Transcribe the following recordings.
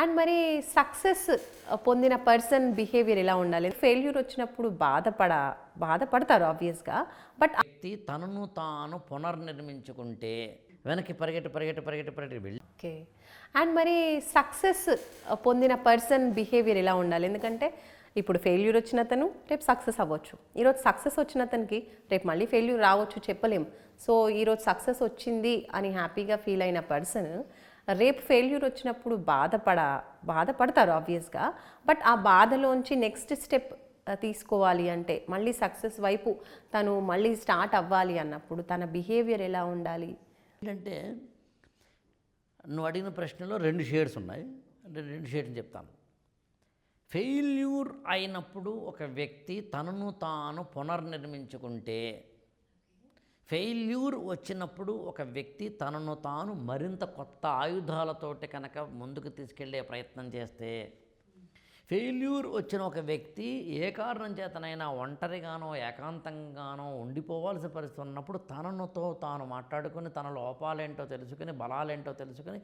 And మరి success పొందిన person behaviour ఎలా ఉండాలి? ఫెయిల్యూర్ వచ్చినప్పుడు బాధపడ బాధపడతారు ఆబ్వియస్గా బట్ వ్యక్తి తనను తాను పునర్నిర్మించుకుంటే వెనక్కి పరిగెట్టి పరిగెట్టి పరిగెట్టి పరిగెట్టి వెళ్ళి ఓకే. అండ్ మరి సక్సెస్ పొందిన పర్సన్ బిహేవియర్ ఎలా ఉండాలి? ఎందుకంటే ఇప్పుడు ఫెయిల్యూర్ వచ్చిన అతను రేపు సక్సెస్ అవ్వచ్చు. ఈరోజు సక్సెస్ వచ్చిన అతనికి రేపు మళ్ళీ ఫెయిల్యూర్ రావచ్చు చెప్పలేం. సో ఈరోజు సక్సెస్ వచ్చింది అని హ్యాపీగా ఫీల్ అయిన పర్సన్ రేపు ఫెయిల్యూర్ వచ్చినప్పుడు బాధపడ బాధపడతారు ఆబ్వియస్గా బట్ ఆ బాధలోంచి నెక్స్ట్ స్టెప్ తీసుకోవాలి అంటే మళ్ళీ సక్సెస్ వైపు తను మళ్ళీ స్టార్ట్ అవ్వాలి అన్నప్పుడు తన బిహేవియర్ ఎలా ఉండాలి? ఏంటంటే నువ్వు అడిగిన ప్రశ్నలో రెండు షేడ్స్ ఉన్నాయి. అంటే రెండు షేడ్స్ చెప్తాను. ఫెయిల్యూర్ అయినప్పుడు ఒక వ్యక్తి తనను తాను పునర్నిర్మించుకుంటే ఫెయిల్యూర్ వచ్చినప్పుడు ఒక వ్యక్తి తనను తాను మరింత కొత్త ఆయుధాలతోటి కనుక ముందుకు తీసుకెళ్ళే ప్రయత్నం చేస్తే ఫెయిల్యూర్ వచ్చిన ఒక వ్యక్తి ఏ కారణం చేతనైనా ఒంటరిగానో ఏకాంతంగానో ఉండిపోవాల్సిన పరిస్థితి ఉన్నప్పుడు తననుతో తాను మాట్లాడుకుని తన లోపాలేంటో తెలుసుకుని బలాలేంటో తెలుసుకుని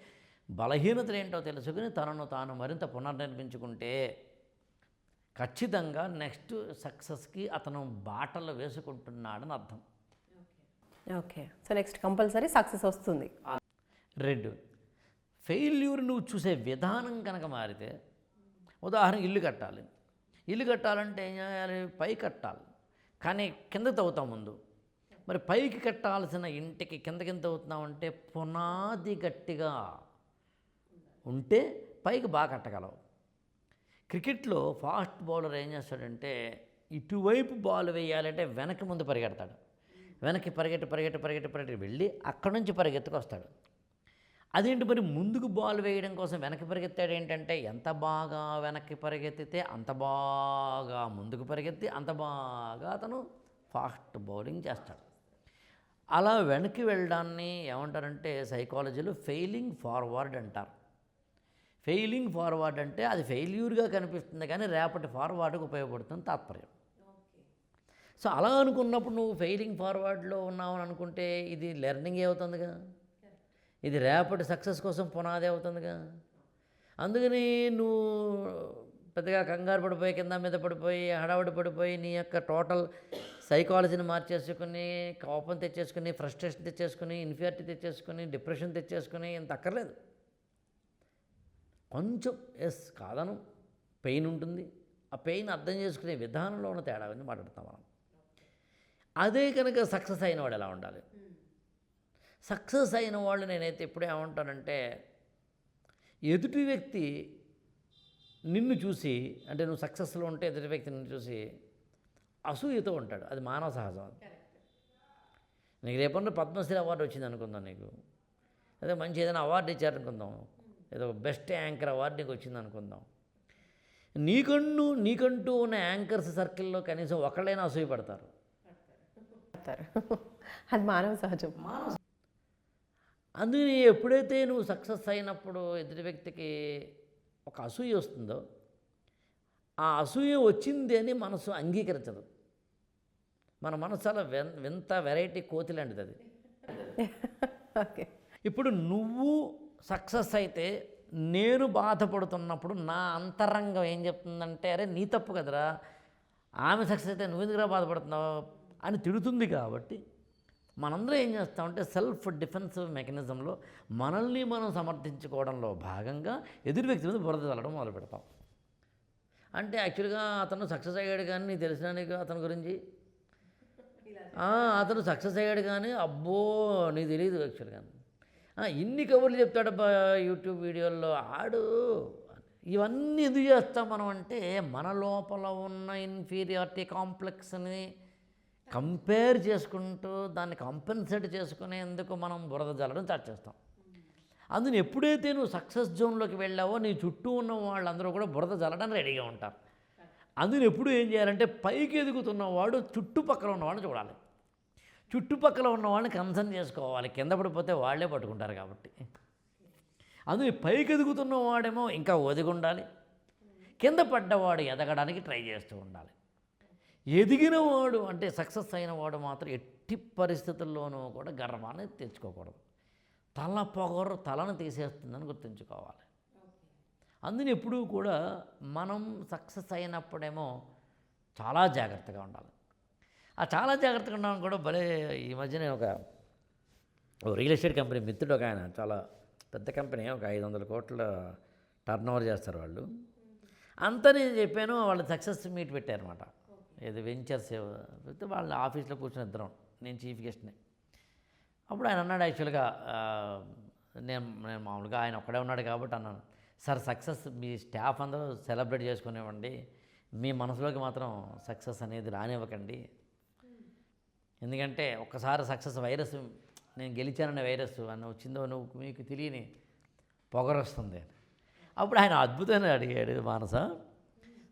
బలహీనతలేంటో తెలుసుకుని తనను తాను మరింత పునర్నిర్మించుకుంటే ఖచ్చితంగా నెక్స్ట్ సక్సెస్కి అతను బాటలు వేసుకుంటున్నాడని అర్థం. Okay. So next compulsory success వస్తుంది. రెండు. ఫెయిల్యూర్ నువ్వు చూసే విధానం కనుక మారితే ఉదాహరణకి ఇల్లు కట్టాలి. ఇల్లు కట్టాలంటే ఏం చేయాలి? పై కట్టాలి. కానీ కింద తవ్వుతాం ముందు. మరి పైకి కట్టాల్సిన ఇంటికి కింద కింద తవ్వుతున్నామంటే పునాది గట్టిగా ఉంటే పైకి బాగా కట్టగలవు క్రికెట్లో ఫాస్ట్ బౌలర్ ఏం చేస్తాడంటే ఇటువైపు బాల్ వేయాలంటే వెనక ముందు పరిగెడతాడు. వెనక్కి పరిగెట్టి పరిగెట్టి పరిగెట్టి పరిగెట్టి వెళ్ళి అక్కడి నుంచి పరిగెత్తుకు వస్తాడు. అదేంటి మరి ముందుకు బాల్ వేయడం కోసం వెనక్కి పరిగెత్తాడు ఏంటంటే ఎంత బాగా వెనక్కి పరిగెత్తితే అంత బాగా ముందుకు పరిగెత్తి అంత బాగా అతను ఫాస్ట్ బౌలింగ్ చేస్తాడు. అలా వెనక్కి వెళ్ళడాన్ని ఏమంటారంటే సైకాలజీలో ఫెయిలింగ్ ఫార్వర్డ్ అంటారు. ఫెయిలింగ్ ఫార్వర్డ్ అంటే అది ఫెయిల్యూర్గా కనిపిస్తుంది కానీ రేపటి ఫార్వర్డ్కి ఉపయోగపడుతుంది తాత్పర్యం. సో అలా అనుకున్నప్పుడు నువ్వు ఫెయిలింగ్ ఫార్వర్డ్లో ఉన్నావు అని అనుకుంటే ఇది లెర్నింగ్ అవుతుందిగా? ఇది రేపటి సక్సెస్ కోసం పునాది అవుతుందిగా? అందుకని నువ్వు పెద్దగా కంగారు పడిపోయి కింద మీద పడిపోయి హడావుడి పడిపోయి నీ యొక్క టోటల్ సైకాలజీని మార్చేసుకుని కోపం తెచ్చేసుకుని ఫ్రస్ట్రేషన్ తెచ్చేసుకుని ఇన్ఫియారిటీ తెచ్చేసుకుని డిప్రెషన్ తెచ్చేసుకుని ఇంత అక్కర్లేదు. కొంచెం ఎస్ కాదను పెయిన్ ఉంటుంది. ఆ పెయిన్ అర్థం చేసుకునే విధానంలో ఉన్న తేడా గురించి మాట్లాడతాం మనం. అదే కనుక సక్సెస్ అయిన వాడు ఎలా ఉండాలి? సక్సెస్ అయిన వాళ్ళు నేనైతే ఎప్పుడే ఏమంటానంటే ఎదుటి వ్యక్తి నిన్ను చూసి అంటే నువ్వు సక్సెస్లో ఉంటే ఎదుటి వ్యక్తి నిన్ను చూసి అసూయతో ఉంటాడు. అది మానవ సహజం అది. నీకు రేపన్న పద్మశ్రీ అవార్డు వచ్చింది అనుకుందాం నీకు. అదే మంచి ఏదైనా అవార్డు ఇచ్చారనుకుందాం. ఏదో బెస్ట్ యాంకర్ అవార్డు నీకు వచ్చింది అనుకుందాం. నీకన్ను నీకంటూ ఉన్న యాంకర్స్ సర్కిల్లో కనీసం ఒకళ్ళైనా అసూయపడతారు. చెప్తారు అది మానవ సహజం. అందుకని ఎప్పుడైతే నువ్వు సక్సెస్ అయినప్పుడు ఎదుటి వ్యక్తికి ఒక అసూయ వస్తుందో ఆ అసూయ వచ్చింది అని మనసు అంగీకరించదు. మన మనసు విన్ వింత వెరైటీ కోతి లాంటిది అది. ఓకే. ఇప్పుడు నువ్వు సక్సెస్ అయితే నేను బాధపడుతున్నప్పుడు నా అంతరంగం ఏం చెప్తుందంటే అరే నీ తప్పు కదరా. ఆమె సక్సెస్ అయితే నువ్వు ఎందుకురా బాధపడుతున్నావు? అని తిడుతుంది కాబట్టి మనందరం ఏం చేస్తామంటే సెల్ఫ్ డిఫెన్సివ్ మెకానిజంలో మనల్ని మనం సమర్థించుకోవడంలో భాగంగా ఎదురు వ్యక్తి మీద బురద చల్లడం మొదలు పెడతాం. అంటే యాక్చువల్గా అతను సక్సెస్ అయ్యాడు కానీ నీకు తెలిసిన నీకు అతని గురించి? అతను సక్సెస్ అయ్యాడు కానీ అబ్బో నీకు తెలియదు యాక్చువల్గా. ఇన్ని కబుర్లు చెప్తాడబ్బా యూట్యూబ్ వీడియోల్లో ఆడు. ఇవన్నీ ఎందుకు చేస్తాం మనం అంటే మన లోపల ఉన్న ఇన్ఫీరియారిటీ కాంప్లెక్స్ని కంపేర్ చేసుకుంటూ దాన్ని కంపెన్సేట్ చేసుకునేందుకు మనం బురద జల్లడం స్టార్ట్ చేస్తాం. అందుని ఎప్పుడైతే నువ్వు సక్సెస్ జోన్లోకి వెళ్ళావో నీ చుట్టూ ఉన్న వాళ్ళందరూ కూడా బురద జల్లడానికి రెడీగా ఉంటారు. అందుని ఎప్పుడు ఏం చేయాలంటే పైకి ఎదుగుతున్నవాడు చుట్టుపక్కల ఉన్నవాడిని చూడాలి. చుట్టుపక్కల ఉన్న వాళ్ళని కన్సర్న్ చేసుకోవాలి. కింద పడిపోతే వాళ్ళే పట్టుకుంటారు కాబట్టి. అందుని పైకి ఎదుగుతున్న వాడేమో ఇంకా ఒదిగి ఉండాలి. కింద పడ్డవాడు ఎదగడానికి ట్రై చేస్తూ ఉండాలి. ఎదిగిన వాడు అంటే సక్సెస్ అయిన వాడు మాత్రం ఎట్టి పరిస్థితుల్లోనూ కూడా గర్వాన్ని తెచ్చుకోకూడదు. తల పొగరు తలను తీసేస్తుందని గుర్తుంచుకోవాలి. అందుని ఎప్పుడూ కూడా మనం సక్సెస్ అయినప్పుడేమో చాలా జాగ్రత్తగా ఉండాలి. ఆ చాలా జాగ్రత్తగా ఉండడం కూడా భలే ఈ మధ్యనే ఒక రియల్ ఎస్టేట్ కంపెనీ మిత్రుడు ఒక ఆయన చాలా పెద్ద కంపెనీ ఒక ఐదు వందల కోట్ల టర్న్ ఓవర్ చేస్తారు వాళ్ళు. అంతా నేను చెప్పాను వాళ్ళు సక్సెస్ మీట్ పెట్టారనమాట ఏదో వెంచర్స్ పెడితే వాళ్ళ ఆఫీస్లో కూర్చుని ఇద్దరం నేను చీఫ్ గెస్ట్ని. అప్పుడు ఆయన అన్నాడు యాక్చువల్గా నేను నేను మామూలుగా ఆయన ఒక్కడే ఉన్నాడు కాబట్టి అన్నాను సార్ సక్సెస్ మీ స్టాఫ్ అందరూ సెలబ్రేట్ చేసుకునేవ్వండి మీ మనసులోకి మాత్రం సక్సెస్ అనేది రానివ్వకండి. ఎందుకంటే ఒక్కసారి సక్సెస్ వైరస్ నేను గెలిచాననే వైరస్ అని వచ్చిందో నువ్వు మీకు తెలియని పొగరొస్తుంది అప్పుడు ఆయన అద్భుతంగా అడిగాడు మానస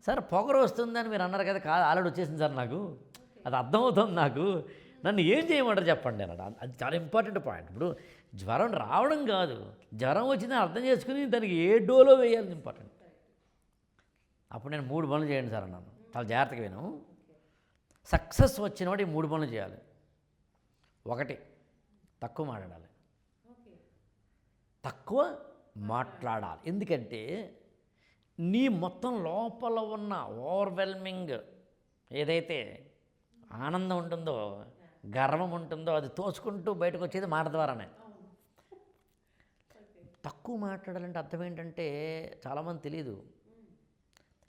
సార్ పొగరు వస్తుందని మీరు అన్నారు కదా కాదు ఆల్రెడీ వచ్చేసింది సార్ నాకు. అది అర్థమవుతుంది నాకు. నన్ను ఏం చేయమంటారు చెప్పండి అన్నాడు. అది చాలా ఇంపార్టెంట్ పాయింట్. ఇప్పుడు జ్వరం రావడం కాదు. జ్వరం వచ్చిందని అర్థం చేసుకుని దానికి ఏ డోలో వేయాలి ఇంపార్టెంట్. అప్పుడు నేను మూడు పనులు చేయండి సార్ అన్నాను. చాలా జాగ్రత్తగా విను. సక్సెస్ వచ్చినవాడు ఈ మూడు పనులు చేయాలి. ఒకటి తక్కువ మాట్లాడాలి. తక్కువ మాట్లాడాలి. ఎందుకంటే నీ మొత్తం లోపల ఉన్న ఓవర్వెల్మింగ్ ఏదైతే ఆనందం ఉంటుందో గర్వం ఉంటుందో అది తోచుకుంటూ బయటకు వచ్చేది మాట ద్వారానే. తక్కువ మాట్లాడాలంటే అర్థం ఏంటంటే చాలామంది తెలియదు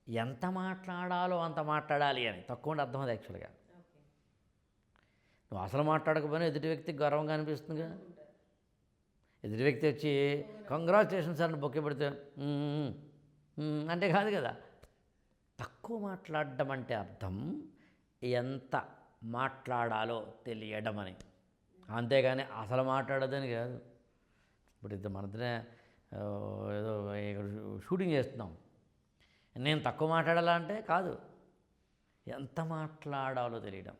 ఎంత మాట్లాడాలో అంత మాట్లాడాలి అని. తక్కువ అంటే అర్థం అది యాక్చువల్గా. నువ్వు అసలు మాట్లాడకపోయినా ఎదుటి వ్యక్తికి గర్వంగా అనిపిస్తుందిగా. ఎదుటి వ్యక్తి వచ్చి కంగ్రాచులేషన్స్ అని బొక్కే పెడితే అంటే కాదు కదా. తక్కువ మాట్లాడడం అంటే అర్థం ఎంత మాట్లాడాలో తెలియడం అని. అంతేగాని అసలు మాట్లాడదని కాదు. ఇప్పుడు ఇది మనతోనే ఏదో ఇక్కడ షూటింగ్ చేస్తున్నాం. నేను తక్కువ మాట్లాడాలా అంటే కాదు. ఎంత మాట్లాడాలో తెలియడం.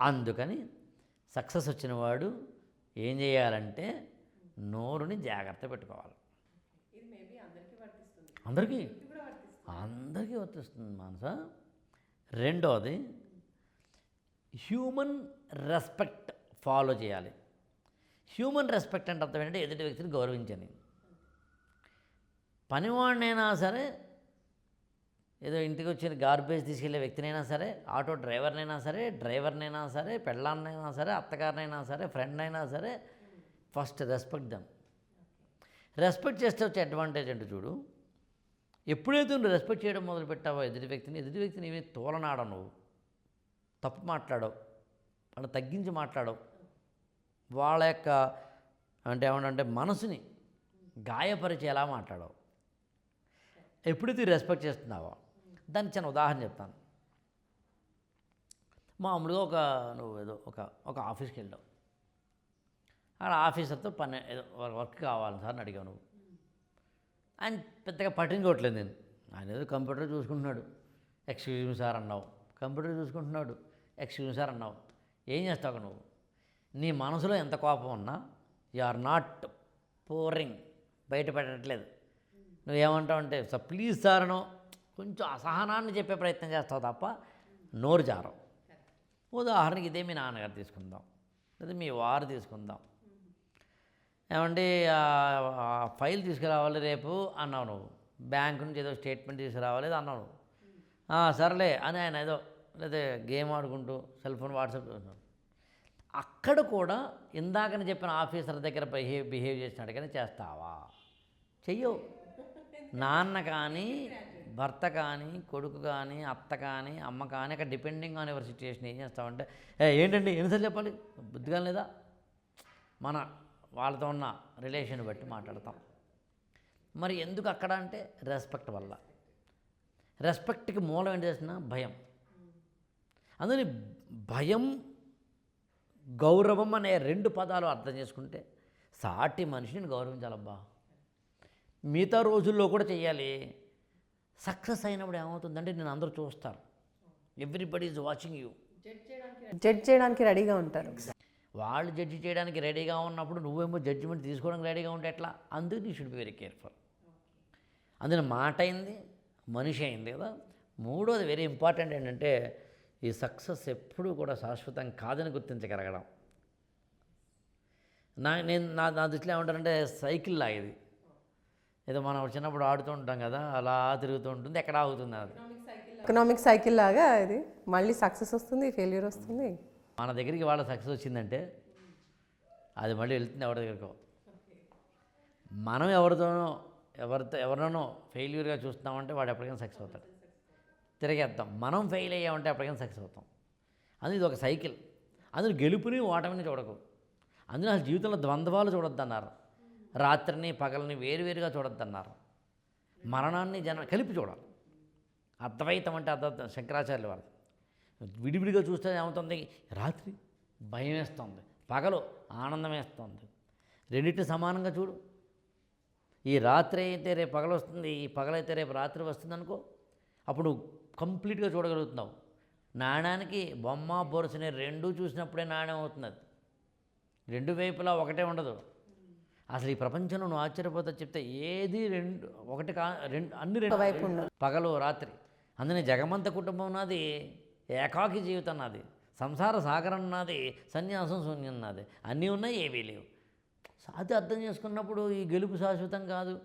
అందుకని సక్సెస్ వచ్చిన వాడు ఏం చేయాలంటే నోరుని జాగ్రత్త పెట్టుకోవాలి. అందరికీ? అందరికీ వర్తిస్తుంది మానస. రెండవది హ్యూమన్ రెస్పెక్ట్ ఫాలో చేయాలి. హ్యూమన్ రెస్పెక్ట్ అంటే అర్థం ఏంటంటే ఎదుటి వ్యక్తిని గౌరవించని. పనివాడినైనా సరే ఏదో ఇంటికి వచ్చిన గార్బేజ్ తీసుకెళ్ళే వ్యక్తినైనా సరే ఆటో డ్రైవర్నైనా సరే డ్రైవర్నైనా సరే పెళ్ళాన్నైనా సరే అత్తగారినైనా సరే ఫ్రెండ్ అయినా సరే ఫస్ట్ రెస్పెక్ట్ దమ్ రెస్పెక్ట్ చేస్తే వచ్చే అడ్వాంటేజ్ అంటే చూడు. ఎప్పుడైతే నువ్వు రెస్పెక్ట్ చేయడం మొదలు పెట్టావో ఎదుటి వ్యక్తిని ఎదుటి వ్యక్తిని ఏమీ తోలనాడ నువ్వు. తప్పు మాట్లాడవు. వాళ్ళని తగ్గించి మాట్లాడవు. వాళ్ళ యొక్క అంటే ఏమంటే మనసుని గాయపరిచి ఎలా మాట్లాడవు? ఎప్పుడైతే రెస్పెక్ట్ చేస్తున్నావో. దానికి చిన్న ఉదాహరణ చెప్తాను. మామూలుగా ఒక నువ్వు ఏదో ఒక ఒక ఆఫీస్కి వెళ్ళావు. అక్కడ ఆఫీసర్తో పని ఏదో వర్క్ కావాలి సార్ అని అడిగావు నువ్వు. ఆయన పెద్దగా పట్టించుకోవట్లేదు నేను. ఆయన ఏదో కంప్యూటర్ చూసుకుంటున్నాడు. ఎక్స్క్యూజ్ మీ సార్ అన్నావు. కంప్యూటర్ చూసుకుంటున్నాడు. ఎక్స్క్యూజ్ మీ సార్ అన్నావు. ఏం చేస్తావు నువ్వు? నీ మనసులో ఎంత కోపం ఉన్నా యు ఆర్ నాట్ పోరింగ్ బయట పెట్టట్లేదు. నువ్వేమంటావు అంటే సార్ ప్లీజ్ సార్ అనో. కొంచెం అసహనాన్ని చెప్పే ప్రయత్నం చేస్తావు తప్ప నోరు జారం ఉదాహరణకి ఇదే మీ నాన్నగారు తీసుకుందాం. లేదా మీ వారు తీసుకుందాం. ఏమండి ఫైల్ తీసుకురావాలి రేపు అన్నావు నువ్వు. బ్యాంక్ నుంచి ఏదో స్టేట్మెంట్ తీసుకురావాలి అన్నావు నువ్వు. సర్లే అని ఆయన ఏదో లేదా గేమ్ ఆడుకుంటూ సెల్ ఫోన్ వాట్సాప్ చూస్తున్నాడు. అక్కడ కూడా ఇందాకని చెప్పిన ఆఫీసర్ దగ్గర బిహేవ్ బిహేవ్ చేసినట్టుగానే చేస్తావా? చెయ్యవు. నాన్న కానీ భర్త కానీ కొడుకు కానీ అత్త కానీ అమ్మ కానీ అక్కడ డిపెండింగ్ ఆన్ ఎవరి సిచ్యువేషన్ ఏం చేస్తామంటే ఏంటండి? ఎన్నిసార్లు చెప్పాలి? బుద్ధిగా లేదా? మన వాళ్ళతో ఉన్న రిలేషన్ బట్టి మాట్లాడతాం. మరి ఎందుకు అక్కడ అంటే రెస్పెక్ట్ వల్ల. రెస్పెక్ట్కి మూలం ఏంటి చేసిన భయం. అందుకని భయం గౌరవం అనే రెండు పదాలు అర్థం చేసుకుంటే సాటి మనిషిని గౌరవించాలబ్బా. మిగతా రోజుల్లో కూడా చేయాలి సక్సెస్ అయినప్పుడు ఏమవుతుందంటే నేను అందరూ చూస్తారు. Everybody is watching you judge చేయడానికి రెడీగా ఉంటారు. వాళ్ళు జడ్జి చేయడానికి రెడీగా ఉన్నప్పుడు నువ్వేమో జడ్జిమెంట్ తీసుకోవడానికి రెడీగా ఉంటే ఎట్లా? అందుకు నీ షుడ్ బి వెరీ కేర్ఫుల్ అందులో మాట అయింది మనిషి అయింది కదా. మూడోది వెరీ ఇంపార్టెంట్ ఏంటంటే ఈ సక్సెస్ ఎప్పుడూ కూడా శాశ్వతం కాదని గుర్తించగలగడం. నా నేను నా నా దృష్టిలో ఏమంటారంటే సైకిల్ లాగేది ఏదో మనం చిన్నప్పుడు ఆడుతూ ఉంటాం కదా అలా తిరుగుతూ ఉంటుంది ఎక్కడ ఆగుతుంది అది. ఎకనామిక్ సైకిల్ లాగా ఇది. మళ్ళీ సక్సెస్ వస్తుంది ఫెయిల్యూర్ వస్తుంది. మన దగ్గరికి వాళ్ళ సక్సెస్ వచ్చిందంటే అది మళ్ళీ వెళ్తుంది ఎవరి దగ్గరికో. మనం ఎవరితోనో ఎవరితో ఎవరినో ఫెయిల్యూర్గా చూస్తున్నామంటే వాడు ఎప్పటికైనా సక్సెస్ అవుతాడు. తిరిగేద్దాం. మనం ఫెయిల్ అయ్యామంటే ఎప్పటికైనా సక్సెస్ అవుతాం. అది ఇది ఒక సైకిల్ అందులో గెలుపుని ఓటమిని చూడకు. అందులో అసలు జీవితంలో ద్వంద్వాలు చూడొద్దన్నారు. రాత్రిని పగలని వేరువేరుగా చూడొద్దన్నారు. మరణాన్ని జన కలిపి చూడాలి. అద్వైతం అంటే అద్వైతం శంకరాచార్యులు వారు విడివిడిగా చూస్తే ఏమవుతుంది? రాత్రి భయం వేస్తుంది పగలు ఆనందం వేస్తుంది రెండింటిని సమానంగా చూడు. ఈ రాత్రి అయితే రేపు పగలు వస్తుంది ఈ పగలైతే రేపు రాత్రి వస్తుంది అనుకో అప్పుడు కంప్లీట్గా చూడగలుగుతున్నావు. నాణానికి బొమ్మ బొరుసని రెండూ చూసినప్పుడే నాణ్యం అవుతుంది అది. రెండు వైపులా ఒకటే ఉండదు. అసలు ఈ ప్రపంచంలో నువ్వు ఆశ్చర్యపోతా చెప్తే ఏది రెండు ఒకటి కా రెండు అన్ని రెండు వైపు. పగలు రాత్రి. అందుకని జగమంత కుటుంబం నాది ఏకాకి జీవితం నాది. సంసార సాగరం నాది సన్యాసం శూన్యం నాది. అన్నీ ఉన్నాయి ఏవీ లేవు. అది అర్థం చేసుకున్నప్పుడు ఈ గెలుపు శాశ్వతం కాదు.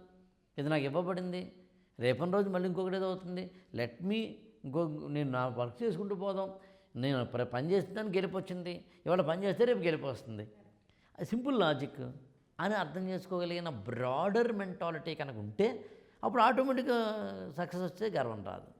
ఇది నాకు ఇవ్వబడింది. రేపటి రోజు మళ్ళీ ఇంకొకటి ఏదో అవుతుంది. లెట్ మీ ఇంకో నేను నా వర్క్ చేసుకుంటూ పోదాం. నేను పని చేస్తున్నాను గెలుపు వచ్చింది. ఇవాళ పని చేస్తే రేపు గెలుపు వస్తుంది. అది సింపుల్ లాజిక్. అని అర్థం చేసుకోగలిగిన బ్రాడర్ మెంటాలిటీ కనుక ఉంటే అప్పుడు ఆటోమేటిక్గా సక్సెస్ వస్తే గర్వం రాదు.